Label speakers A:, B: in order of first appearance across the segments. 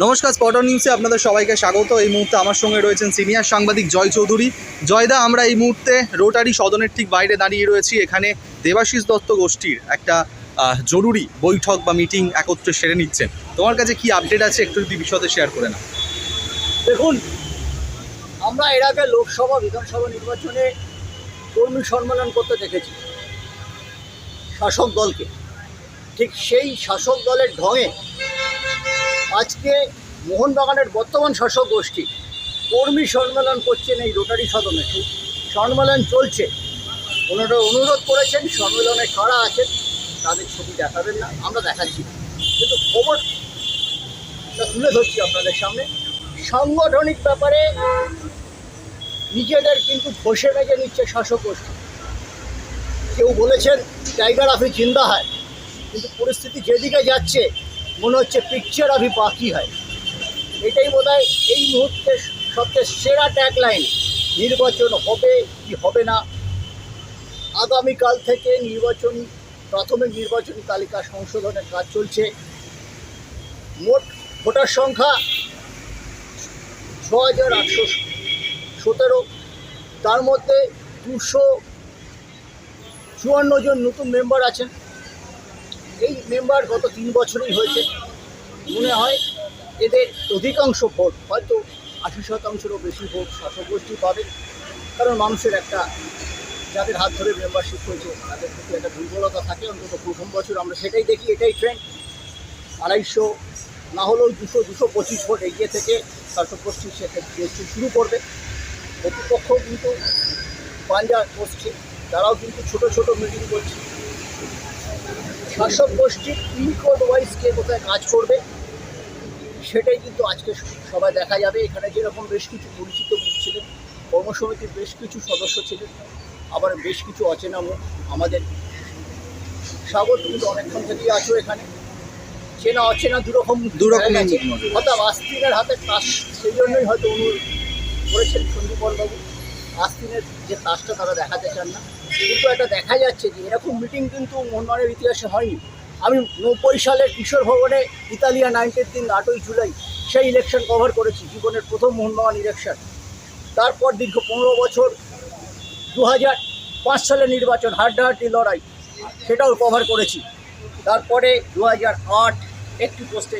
A: নমস্কার স্পটন নিউজে আপনাদের সবাইকে স্বাগত। এই মুহূর্তে আমার সঙ্গে রয়েছেন সিনিয়র সাংবাদিক জয় চৌধুরী। জয়দা, আমরা এই মুহূর্তে রোটারি সদনের ঠিক বাইরে দাঁড়িয়ে রয়েছি। এখানে দেবাশিস দত্ত গোষ্ঠীর একটা জরুরি বৈঠক বা মিটিং একত্রে সেরে নিচ্ছেন। তোমার কাছে কি আপডেট আছে? একটু যদি বিশদে শেয়ার করে না
B: দেখুন, আমরা এর আগে লোকসভা, বিধানসভা নির্বাচনে কর্মী সম্মেলন করতে দেখেছি, শাসক দলকে। ঠিক সেই শাসক দলের ঢঙে আজকে মোহনবাগানের বর্তমান শাসক গোষ্ঠী কর্মী সম্মেলন করছেন এই রোটারি সদনে। সম্মেলন চলছে। ওনারা অনুরোধ করেছেন, সম্মেলনে কারা আছেন তাদের ছবি দেখাবেন না, আমরা দেখাচ্ছি কিন্তু খবর তুলে ধরছি আপনাদের সামনে। সাংগঠনিক ব্যাপারে নিজেদের কিন্তু ঘষে মেজে নিচ্ছে শাসক গোষ্ঠী। কেউ বলেছেন, টাইগার আফি জিন্দা হয়, কিন্তু পরিস্থিতি যেদিকে যাচ্ছে মনে হচ্ছে পিকচার আফি বাকি হয়। এটাই বোধ এই মুহূর্তে সবচেয়ে সেরা ট্যাগলাইন নির্বাচন হবে কি হবে না? আগামীকাল থেকে নির্বাচন, প্রাথমিক নির্বাচনী তালিকা সংশোধনের কাজ চলছে। মোট ভোটার সংখ্যা ছ হাজার আটশো সতেরো। তার মধ্যে দুশো চুয়ান্ন জন নতুন মেম্বার আছেন। এই মেম্বার গত তিন বছরই হয়েছে। মনে হয় এদের অধিকাংশ ভোট, হয়তো আশি শতাংশেরও বেশি ভোট শাসক গোষ্ঠী পাবে কারণ মানুষের একটা, যাদের হাত ধরে মেম্বারশিপ হয়েছে, তাদের প্রতি একটা দুর্বলতা থাকে। অন্তত প্রথম বছর আমরা সেটাই দেখি, এটাই ট্রেন্ড আড়াইশো না হলেও দুশো দুশো পঁচিশ ভোট এগিয়ে থেকে শাসক গোষ্ঠী জিএসটি শুরু করবে। প্রতিপক্ষ কিন্তু পাঞ্জা বসছে তারাও কিন্তু ছোট ছোট মিটিং করছে। শাসক গোষ্ঠীর পিনকোড ওয়াইজ কে কোথায় কাজ করবে সেটাই কিন্তু আজকে সবাই দেখা যাবে। এখানে যেরকম বেশ কিছু পরিচিত মুখ ছিলেন কর্মসমিতির বেশ কিছু সদস্য ছিলেন আবার বেশ কিছু অচেনা মুখ আমাদের স্বাগত কিন্তু অনেকক্ষণ থেকেই আছো এখানে। চেনা অচেনা দুরকম
A: দুরকম মনে হয়।
B: অর্থাৎ আস্তিনের হাতে তাস সেই জন্যই হয়তো অনুরোধ করেছেন সন্দীপনবাবু। আস্তিনের যে তাসটা তারা দেখাতে চান না। কিন্তু একটা দেখা যাচ্ছে যে এরকম মিটিং কিন্তু মোহনবাগানের ইতিহাসে হয়নি। আমি নব্বই সালের কিশোর ভবনে ইতালিয়া নাইনটির দিন আটই জুলাই সেই ইলেকশন কভার করেছি, জীবনের প্রথম মোহনবাগান ইলেকশন তারপর দীর্ঘ পনেরো বছর দু হাজার পাঁচ সালের নির্বাচন, হাড্ডাহাড্ডি লড়াই, সেটাও কভার করেছি। তারপরে দু হাজার আট একটি পোস্টে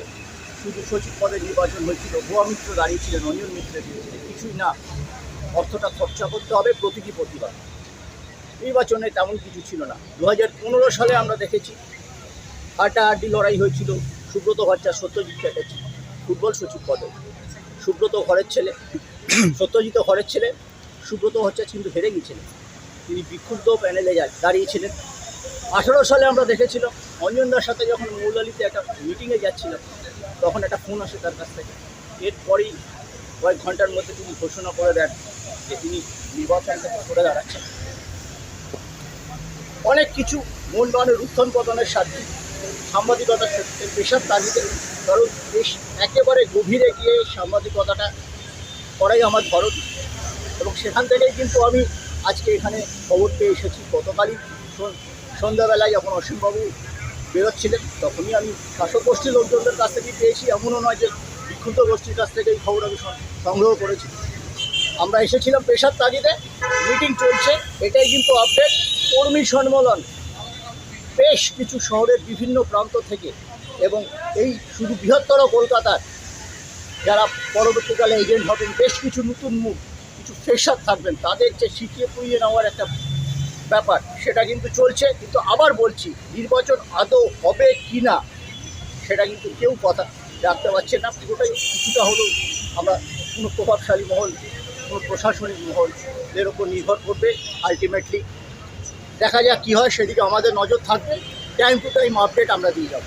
B: শুধু সচিব পদে নির্বাচন হয়েছিল, ভুয়া মিত্র দাঁড়িয়েছিলেন অঞ্জন মিত্র দিয়েছিলেন কিছুই না। অর্থটা খরচা করতে হবে প্রতিটি প্রতিবার। নির্বাচনে তেমন কিছু ছিল না। দু হাজার পনেরো সালে আমরা দেখেছি, হাড্ডাহাড্ডি লড়াই হয়েছিল। সুব্রত ভট্টাচার্য সত্যজিৎ চ্যাটার্জি, ফুটবল সচিব পদে। সুব্রত ঘরের ছেলে, সত্যজিৎ ঘরের ছেলে, সুব্রত ভট্টাচার্য কিন্তু হেরে গিয়েছিলেন। তিনি বিক্ষুব্ধ প্যানেলে দাঁড়িয়েছিলেন। আঠেরো সালে আমরা দেখেছিলাম অঞ্জনদার সাথে যখন মৌলালিতে একটা মিটিংয়ে যাচ্ছিলাম, তখন একটা ফোন আসে তার কাছ থেকে। এরপরেই কয়েক ঘণ্টার মধ্যে তিনি ঘোষণা করে দেন যে তিনি নির্বাচন থেকে সরে দাঁড়াচ্ছেন। অনেক কিছু মনবানের উত্থান পতনের সাথে সাংবাদিকতার পেশার তাগিদে। কারণ বেশ একেবারে গভীরে গিয়ে সাংবাদিকতাটা করাই আমার ধরন। এবং সেখান থেকেই কিন্তু আমি আজকে এখানে খবর পেয়ে এসেছি। গতকালই সন্ধ্যাবেলায় যখন অসীমবাবু বেরোচ্ছিলেন, তখনই আমি শাসক গোষ্ঠীর লোকজনদের কাছ থেকে পেয়েছি। এমনও নয় যে বিক্ষুব্ধ গোষ্ঠীর কাছ থেকে এই খবর আমি সংগ্রহ করেছি। আমরা এসেছিলাম পেশার তাগিদে মিটিং চলছে, এটাই কিন্তু আপডেট কর্মী সম্মেলন। বেশ কিছু শহরের বিভিন্ন প্রান্ত থেকে এবং এই শুধু বৃহত্তর কলকাতার যারা পরবর্তীকালে এজেন্ট হবেন, বেশ কিছু নতুন মুখ কিছু ফ্রেশার থাকবেন, তাদের যে শিখিয়ে পুড়িয়ে নেওয়ার একটা ব্যাপার, সেটা কিন্তু চলছে। কিন্তু আবার বলছি, নির্বাচন আদৌ হবে কি না সেটা কিন্তু কেউ কথা রাখতে পারছে না। পুরোটাই কিছুটা হলেও আমরা কোনো প্রভাবশালী মহল প্রশাসনিক মহল এর উপর নির্ভর করবে আলটিমেটলি দেখা যাক কী হয়, সেদিকে আমাদের নজর থাকবে। টাইম টু টাইম আপডেট আমরা দিয়ে যাব।